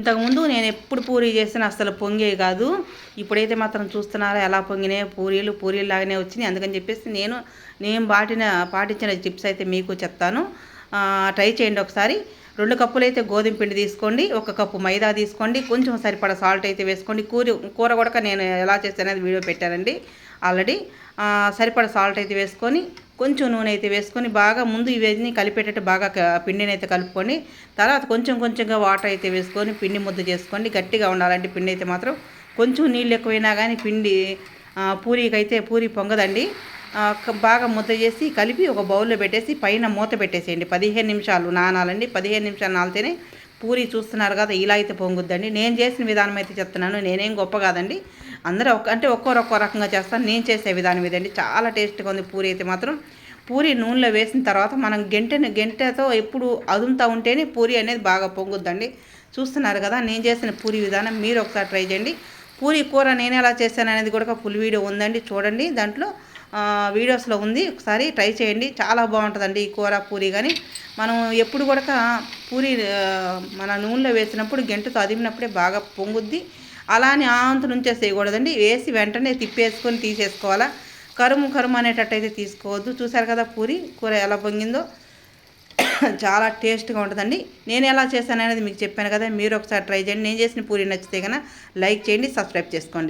ఇంతకుముందు నేను ఎప్పుడు పూరీ చేసినా అసలు పొంగే కాదు. ఇప్పుడైతే మాత్రం చూస్తున్నారా ఎలా పొంగినాయి పూరీలు పూరీలు లాగానే వచ్చినాయి. అందుకని చెప్పేసి నేను నేను పాటిన పాటించిన టిప్స్ అయితే మీకు చెప్తాను. ట్రై చేయండి ఒకసారి. రెండు కప్పులు అయితే గోధుమ పిండి తీసుకోండి ఒక కప్పు మైదా తీసుకోండి కొంచెం సరిపడా సాల్ట్ అయితే వేసుకోండి. కూర కూర కూడా నేను ఎలా చేస్తాననేది వీడియో పెట్టానండి. ఆల్రెడీ సరిపడా సాల్ట్ అయితే వేసుకొని కొంచెం నూనె అయితే వేసుకొని బాగా ముందు ఇవన్నీ కలిపేటట్టు బాగా పిండిని అయితే కలుపుకొని తర్వాత కొంచెం కొంచెంగా వాటర్ అయితే వేసుకొని పిండి ముద్ద చేసుకోండి. గట్టిగా ఉండాలంటే పిండి అయితే మాత్రం. కొంచెం నీళ్ళు ఎక్కువైనా కానీ పిండి పూరీకి అయితే పూరి పొంగదండి. బాగా ముద్ద చేసి కలిపి ఒక బౌల్లో పెట్టేసి పైన మూత పెట్టేసేయండి. పదిహేను నిమిషాలు నానాలండి. పదిహేను నిమిషాలు నాలితేనే పూరి చూస్తున్నారు కదా ఇలా అయితే పొంగుద్దండి. నేను చేసిన విధానం అయితే చెప్తున్నాను. నేనేం గొప్ప కాదండి. అందరూ ఒక అంటే ఒక్కొరు ఒక్కో రకంగా చేస్తాను నేను చేసే విధానం ఇదండి. చాలా టేస్ట్గా ఉంది పూరి అయితే మాత్రం. పూరి నూనెలో వేసిన తర్వాత మనం గంటని గంటతో ఎప్పుడు అదుముతూ ఉంటేనే పూరి అనేది బాగా పొంగుద్దండి. చూస్తున్నారు కదా నేను చేసిన పూరి విధానం. మీరు ఒకసారి ట్రై చేయండి. పూరి కూర నేను ఎలా చేశాను అనేది కూడా ఫుల్ వీడియో ఉందండి. చూడండి. దాంట్లో వీడియోస్లో ఉంది. ఒకసారి ట్రై చేయండి. చాలా బాగుంటుందండి ఈ కూర పూరి కానీ మనం ఎప్పుడు కూడా పూరి మన నూనెలో వేసినప్పుడు గంటతో అదిమినప్పుడే బాగా పొంగుద్ది. అలానే ఆంతు నుంచే చేయకూడదండి. వేసి వెంటనే తిప్పేసుకొని తీసేసుకోవాలా. కరుము కరుము అనేటట్టయితే తీసుకోవద్దు. చూసారు కదా పూరి? కూర ఎలా పొంగిందో. చాలా టేస్ట్గా ఉంటుందండి. నేను ఎలా చేశాను అనేది మీకు చెప్పాను కదా. మీరు ఒకసారి ట్రై చేయండి. నేను చేసిన పూరి నచ్చితే కనుక లైక్ చేయండి సబ్స్క్రైబ్ చేసుకోండి.